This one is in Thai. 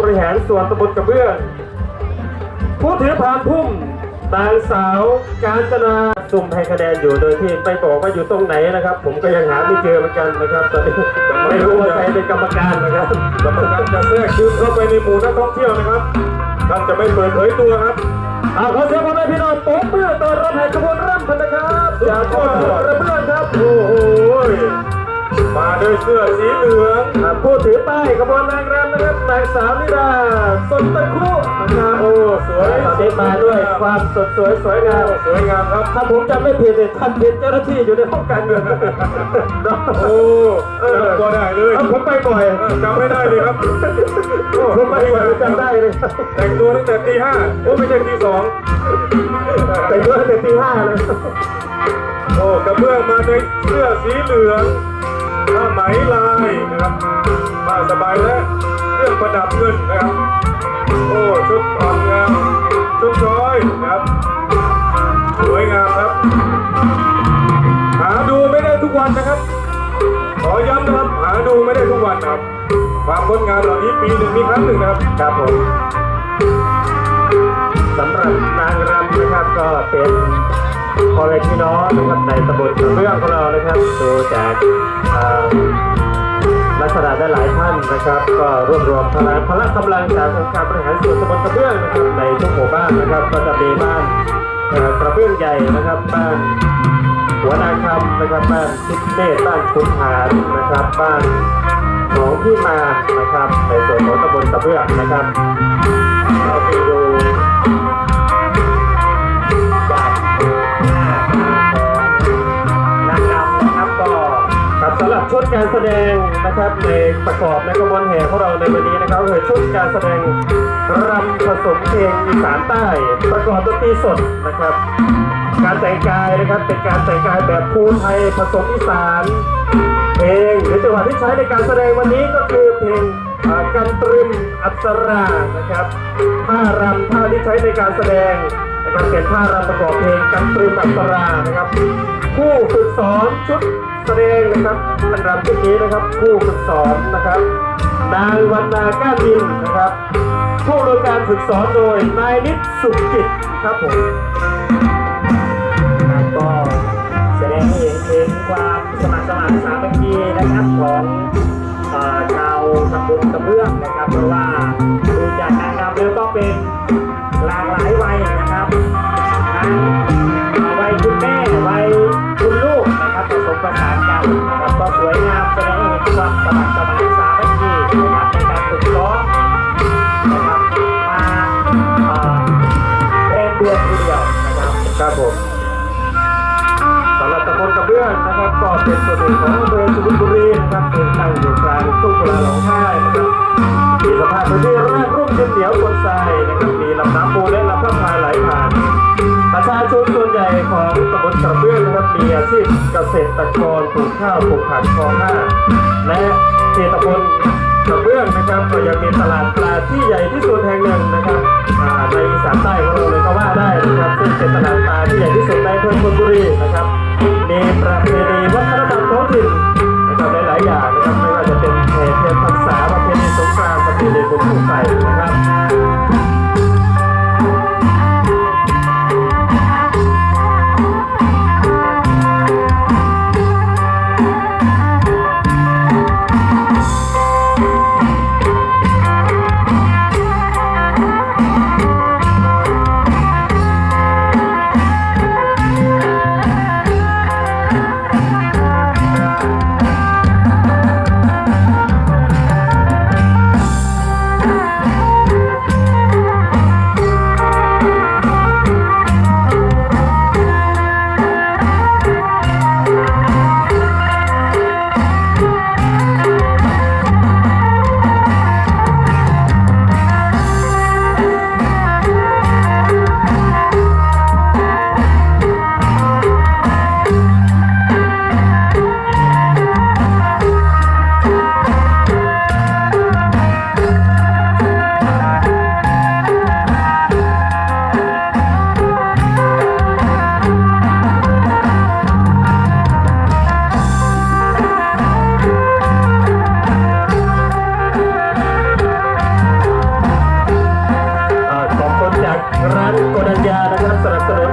บริหารส่วนตำบลกระเบื้องผู้ถือพานพุ่มนางสาวกาญจนาสุ่มให้คะแนนอยู่โดยที่ไม่บอกว่าอยู่ตรงไหนนะครับ ผมก็ยังหาไม่เจอเหมือนกันนะครับตอนนี้ไม่รู้ว่าใครเป็นกรรมการนะครับกำลังจะแทรกซึมเข้าไปในหมู่นักท่องเที่ยวนะครับท่านจะไม่เปิดเผยตัวครับเอาขอเสียงพ่อแม่พี่น้องโป๊บเมื่อต้อนรับให้ขบวนร่ำพันนะครับจากกองทัพกระเบื้องครับโอ้โห มาด้วยเสื้อสีเหลืองอ่าผู้ถือป้ายขบวนนางรำนะครับนางสาวนิดาสนตะครุนะครับโอ้สวยตอนนี้มาด้วยความสดสวยสวยงามสวยงามครับถ้าผมจำไม่ผิดเนี่ยท่านเป็นเจ้าหน้าที่อยู่ในห้องการเงินโอ้จำตัวได้เลยเอาผมไปบ่อยเออจำไม่ได้เลยครับโอ้ผมไปบ่อยจำได้เลยแต่งตัวตั้งแต่ตีห้าโอ้ไม่ใช่ตีสองแต่งตัวตั้งแต่ตีห้าเลยโอ้กระเบื้องมาในเสื้อสีเหลือง ผ้าไหมลายนะครับผ้าสบายและเครื่องประดับเงินนะครับโอ้ชุดอ่อนงามชุดร้อยนะครับสวยงามครับหาดูไม่ได้ทุกวันนะครับ ขอย้ำนะครับหาดูไม่ได้ทุกวันนะครับ ความงดงามเหล่านี้ปีหนึ่งมีครั้งหนึ่งนะครับครับผมสำหรับนางรำนะครับก็เป็น พอเล็กพี่น้องนะครับในตำบลกระเบื้องของเรานะครับดูจากอ่อลักษณะได้หลายท่านนะครับ ก็รวบรวมพลังพละกำลังจากองค์การบริหารส่วนตำบลกระเบื้องนะครับในทุกหมู่บ้านนะครับ ก็จะมีบ้านกระเบื้องใหญ่นะครับบ้านหัวนาคำนะครับบ้านทิศเมฆบ้านคุณหารนะครับบ้านหนองที่มานะครับในส่วนของตำบลกระเบื้องนะครับ นะครับในประกอบในกระบวนแห่ของเราในวันนี้นะครับคือชุดการแสดงรำผสมเพลงอีสานใต้ ประกอบดนตรีสดนะครับ การแต่งกายนะครับเป็นการแต่งกายแบบภูไทยผสมอีสานเพลงหรือจังหวะที่ใช้ในการแสดงวันนี้ก็คือเพลงกันตรึมอัศรานะครับท่ารำท่าที่ใช้ในการแสดงนะครับเป็นท่ารำประกอบเพลงกันตรึมอัศรานะครับ ผู้ฝึกสอนชุด แสดงนะครับอันรำชุดนี้นะครับ ผู้ฝึกสอนนะครับ นางวันนาก้าบินนะครับ ผู้ดำเนินการฝึกสอนโดยนายนิดสุขจิตครับผมครับก็แสดงให้เห็นถึงความสมัครสมานสามัคคีนะครับของอชาวตำบลกระเบื้องนะครับเพราะว่า ความสมัครสมานสามัคคีนะครับในการฝึกซ้อมนะครับมาเอ่อเป็นเดือนทีเดียวนะครับครับผมสำหรับตำบลกระเบื้องนะครับก็เป็นส่วนหนึ่งของอำเภอสุพรรณบุรีนะครับเป็นตั้งอยู่กลางทุ่งกลาหลงไห้นะครับมีสภาพพื้นที่ราบรุ่มดินเหนียวบนทรายนะครับ ษตรกรปลูกข้าวปลูกผักคลองห้าและเกษตำบลกระเบื้องนะครับก็ยังมีตลาดปลาที่ใหญ่ที่สุดแห่งหนึ่งนะครับในอีสานใต้ของเราเลยก็ว่าได้นะครับซึ่งเป็นตลาดปลาที่ใหญ่ที่สุดในอำเภอชลบุรีนะครับมีประเพณีวัฒนธรรมท้องถิ่น รักคนนั้นยานะครับสนับสนุน